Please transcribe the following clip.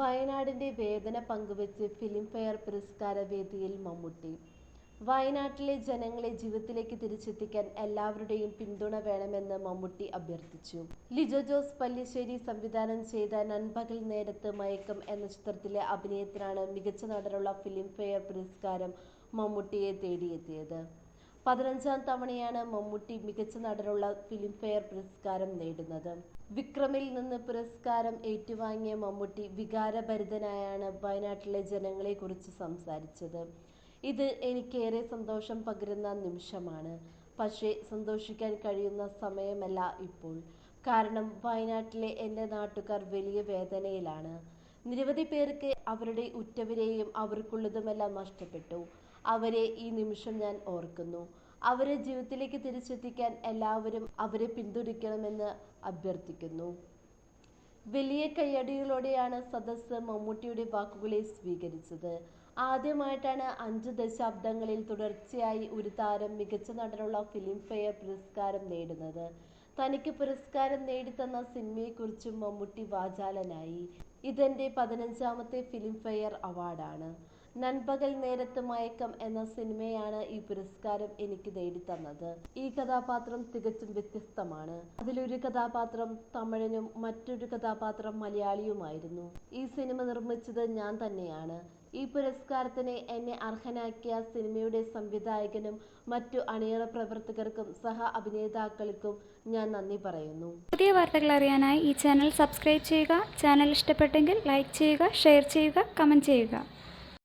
വയനാടിന്റെ വേദന പങ്കുവെച്ച് ഫിലിംഫെയർ പുരസ്കാര വേദിയിൽ മമ്മൂട്ടി. വയനാട്ടിലെ ജനങ്ങളെ ജീവിതത്തിലേക്ക് തിരിച്ചെത്തിക്കാൻ എല്ലാവരുടെയും പിന്തുണ വേണമെന്ന് മമ്മൂട്ടി അഭ്യർത്ഥിച്ചു. ലിജോ ജോസ് പല്ലിശ്ശേരി സംവിധാനം ചെയ്ത നൻപകൽ നേരത്ത് മയക്കം എന്ന ചിത്രത്തിലെ അഭിനയത്തിനാണ് മികച്ച നടനുള്ള ഫിലിംഫെയർ പുരസ്കാരം മമ്മൂട്ടിയെ തേടിയെത്തിയത്. പതിനഞ്ചാം തവണയാണ് മമ്മൂട്ടി മികച്ച നടനുള്ള ഫിലിംഫെയർ പുരസ്കാരം നേടുന്നത്. വിക്രമിൽ നിന്ന് പുരസ്കാരം ഏറ്റുവാങ്ങിയ മമ്മൂട്ടി വികാരഭരിതനായാണ് വയനാട്ടിലെ ജനങ്ങളെക്കുറിച്ച് സംസാരിച്ചത്. ഇത് എനിക്കേറെ സന്തോഷം പകരുന്ന നിമിഷമാണ്. പക്ഷേ സന്തോഷിക്കാൻ കഴിയുന്ന സമയമല്ല ഇപ്പോൾ. കാരണം വയനാട്ടിലെ എന്റെ നാട്ടുകാർ വലിയ വേദനയിലാണ്. നിരവധി പേർക്ക് അവരുടെ ഉറ്റവരെയും അവർക്കുള്ളതുമെല്ലാം നഷ്ടപ്പെട്ടു. അവരെ ഈ നിമിഷം ഞാൻ ഓർക്കുന്നു. അവരെ ജീവിതത്തിലേക്ക് തിരിച്ചെത്തിക്കാൻ എല്ലാവരും അവരെ പിന്തുണയ്ക്കണമെന്ന് അഭ്യർത്ഥിക്കുന്നു. വലിയ കയ്യടികളോടെയാണ് സദസ്സ് മമ്മൂട്ടിയുടെ വാക്കുകളെ സ്വീകരിച്ചത്. ആദ്യമായിട്ടാണ് അഞ്ച് ദശാബ്ദങ്ങളിൽ തുടർച്ചയായി ഒരു താരം മികച്ച നടനുള്ള ഫിലിംഫെയർ പുരസ്കാരം നേടുന്നത്. തനിക്ക് പുരസ്കാരം നേടിത്തന്ന സിനിമയെക്കുറിച്ചും മമ്മൂട്ടി വാചാലനായി. ഇതെന്റെ പതിനഞ്ചാമത്തെ ഫിലിംഫെയർ അവാർഡാണ്. നൻപകൽ നേരത്ത് മയക്കം എന്ന സിനിമയാണ് ഈ പുരസ്കാരം എനിക്ക് നേടിത്തന്നത്. ഈ കഥാപാത്രം തികച്ചും വ്യത്യസ്തമാണ്. അതിലൊരു കഥാപാത്രം തമിഴനും മറ്റൊരു കഥാപാത്രം മലയാളിയുമായിരുന്നു. ഈ സിനിമ നിർമ്മിച്ചത് ഞാൻ തന്നെയാണ്. ഈ പുരസ്കാരത്തിന് എന്നെ അർഹനാക്കിയ സിനിമയുടെ സംവിധായകനും മറ്റു അണിയറ പ്രവർത്തകർക്കും സഹ അഭിനേതാക്കൾക്കും ഞാൻ നന്ദി പറയുന്നു. പുതിയ വാർത്തകൾ അറിയാനായി ഈ ചാനൽ സബ്സ്ക്രൈബ് ചെയ്യുക. ചാനൽ ഇഷ്ടപ്പെട്ടെങ്കിൽ ലൈക്ക് ചെയ്യുക ഷെയർ ചെയ്യുക കമന്റ് ചെയ്യുക.